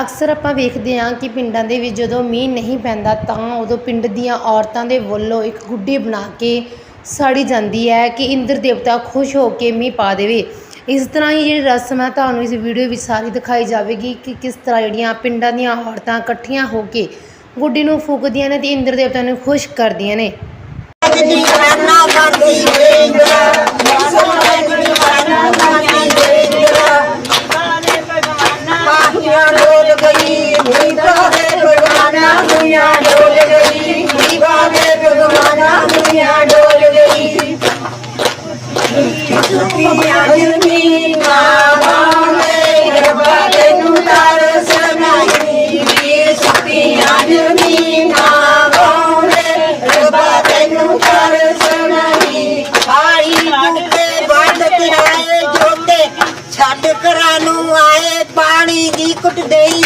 ਅਕਸਰ ਆਪਾਂ ਵੇਖਦੇ ਹਾਂ ਕਿ ਪਿੰਡਾਂ ਦੇ ਵਿੱਚ ਜਦੋਂ ਮੀਂਹ ਨਹੀਂ ਪੈਂਦਾ ਤਾਂ ਉਦੋਂ ਪਿੰਡ ਦੀਆਂ ਔਰਤਾਂ ਦੇ ਵੱਲੋਂ ਇੱਕ ਗੁੱਡੀ ਬਣਾ ਕੇ ਸਾੜੀ ਜਾਂਦੀ ਹੈ ਕਿ ਇੰਦਰ ਦੇਵਤਾ ਖੁਸ਼ ਹੋ ਕੇ ਮੀਂਹ ਪਾ ਦੇਵੇ। ਇਸ ਤਰ੍ਹਾਂ ਹੀ ਜਿਹੜੀ ਰਸਮ ਹੈ ਤੁਹਾਨੂੰ ਇਸ ਵੀਡੀਓ ਵਿੱਚ ਸਾਰੀ ਦਿਖਾਈ ਜਾਵੇਗੀ ਕਿ ਕਿਸ ਤਰ੍ਹਾਂ ਜਿਹੜੀਆਂ ਪਿੰਡਾਂ ਦੀਆਂ ਔਰਤਾਂ ਇਕੱਠੀਆਂ ਹੋ ਕੇ ਗੁੱਡੀ ਨੂੰ ਫੂਕਦੀਆਂ ਨੇ ਤੇ ਇੰਦਰ ਦੇਵਤਾ ਨੂੰ ਖੁਸ਼ ਕਰਦੀਆਂ ਨੇ। করি ভুই তো রে কইবা না দুনিয়া கொட்டு டெய்லி